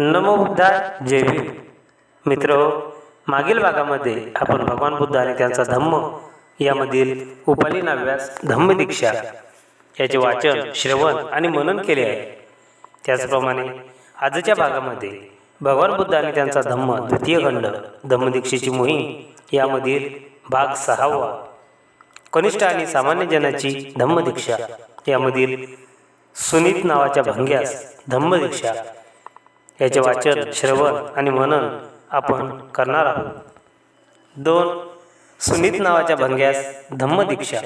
नमो बुद्धाय जय भीम. मित्र मागील भागामध्ये आपण भगवान बुद्ध आणि त्यांचा धम्म यामधील उपाली नाव्यास धम्मदीक्षा याचे वाचन श्रवण आणि मनन केले आहे. त्याचप्रमाणे आजच्या भागामध्ये भगवान बुद्ध आणि त्यांचा धम्म द्वितीय खंड धम्मदीक्षेची मोहीम यामधील भाग सहावा कनिष्ठ आणि सामान्य जनाची धम्मदीक्षा यामधील सुनीत नावाच्या भंग्यास धम्मदीक्षा याचे वाचन श्रवण आणि मनन आपण करणार आहोत. दोन सुनीत नावाच्या भंग्यास धम्मदीक्षा.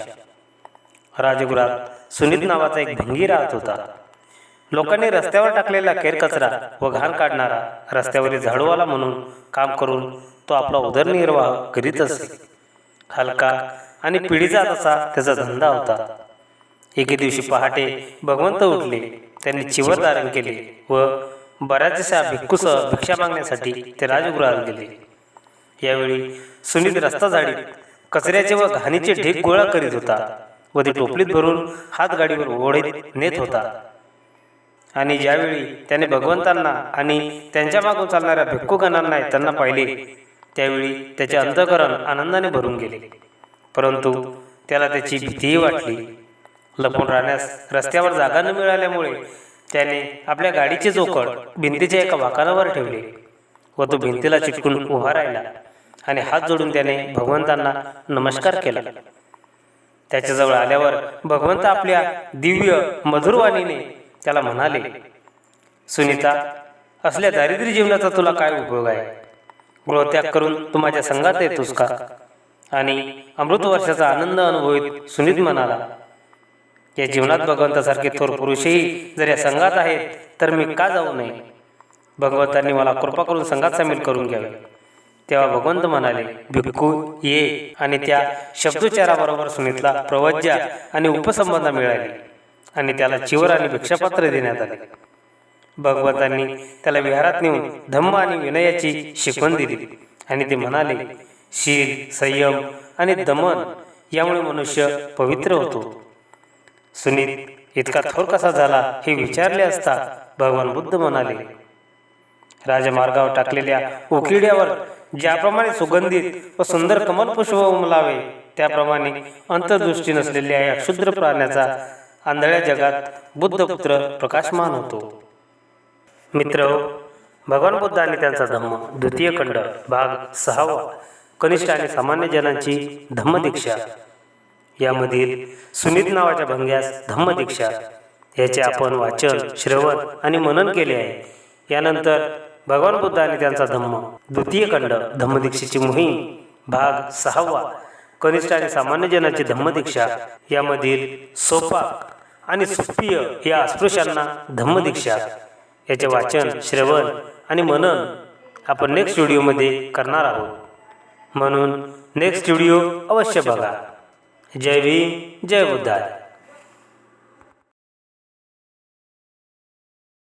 राजगुरात सुनीत नावाचा एक भंगी राहत होता. लोकांनी रस्त्यावर टाकलेला केरकचरा व घाण काढणारा रस्त्यावरील झाडूवाला म्हणून काम करून तो आपला उदरनिर्वाह करीत असे. हलका आणि पिढीचा तसा त्याचा धंदा होता. एके दिवशी पहाटे भगवंत उठले. त्यांनी चिवर धारण केले व बऱ्याचशा भिक्खूसह भिक्षा मागण्यासाठी ते राजगृहात गेले. यावेळी सुनीत रस्ता झाडीत कचऱ्याचे व घाणीचे ढीग गोळा करीत होता व ती टोपलीत भरून हात गाडीवर ओढीत नेत होता. आणि ज्यावेळी त्याने भगवंतांना आणि त्यांच्या मागून चालणाऱ्या भिक्खूगणांना त्यांना पाहिले त्यावेळी त्याचे अंतकरण आनंदाने भरून गेले. परंतु त्याला त्याची भीतीही वाटली. लपून राहण्यास रस्त्यावर जागा न मिळाल्यामुळे त्याने आपल्या गाडीचे जोकड भिंतीच्या एका वाकानावर ठेवले व तो भिंतीला चिटकून उभा राहिला आणि हात जोडून त्याने भगवंतांना नमस्कार केला. त्याच्याजवळ आल्यावर भगवंत आपल्या दिव्य मधुरवाणीने त्याला म्हणाले सुनीता असल्या दारिद्र्य जीवनाचा तुला काय उपयोग आहे? गृहत्याग करून तू माझ्या संघात येतोस का? आणि अमृत वर्षाचा आनंद अनुभवित सुनीत म्हणाला या जीवनात भगवंतासारखे थोर पुरुषही जर या संघात आहेत तर मी का जाऊ नये? भगवंतांनी मला कृपा करून संघात सामील करून घ्यावे. तेव्हा भगवंत म्हणाले भिक्खू ये आणि त्या शब्दोच्चाराबरोबर सुनीतला प्रवज्या आणि उपसंबंधा मिळाली आणि त्याला चिवर आणि भिक्षापात्र देण्यात आले. भगवंतांनी त्याला विहारात नेऊन धम्म आणि विनयाची शिकवण दिली. आणि ते म्हणाले शील संयम आणि दमन यामुळे मनुष्य पवित्र होतो सुनीत इतका थोर कसा झाला हे विचारले असता भगवान बुद्ध म्हणाले राजमार्गावर टाकलेल्या उकिड्यावर ज्याप्रमाणे सुगंधित व सुंदर कमल पुष्प उमलावे त्याप्रमाणे अंतर्दृष्टी नसलेल्या या क्षुद्र प्राण्याचा आंधळ्या जगात बुद्धपुत्र प्रकाशमान होतो. मित्र भगवान बुद्ध आणि त्यांचा धम्म द्वितीय खंड भाग सहावा कनिष्ठ आणि सामान्य जनांची धम्मदीक्षा. यामधील सुनीत नावाच्या भंग्यास धम्मदीक्षा याचे आपण वाचन श्रवण आणि मनन केले आहे. यानंतर भगवान बुद्ध आणि त्यांचा धम्म द्वितीय खंड धम्मदीक्षेची मोहीम भाग सहावा कनिष्ठ आणि सामान्य जनाची धम्मदीक्षा यामधील सोपा आणि सुप्रिय या अस्पृश्यांना धम्मदीक्षा याचे वाचन श्रवण आणि मनन आपण नेक्स्ट व्हिडिओमध्ये करणार आहोत. म्हणून नेक्स्ट व्हिडिओ अवश्य बघा. जय भीम जय बुद्धाय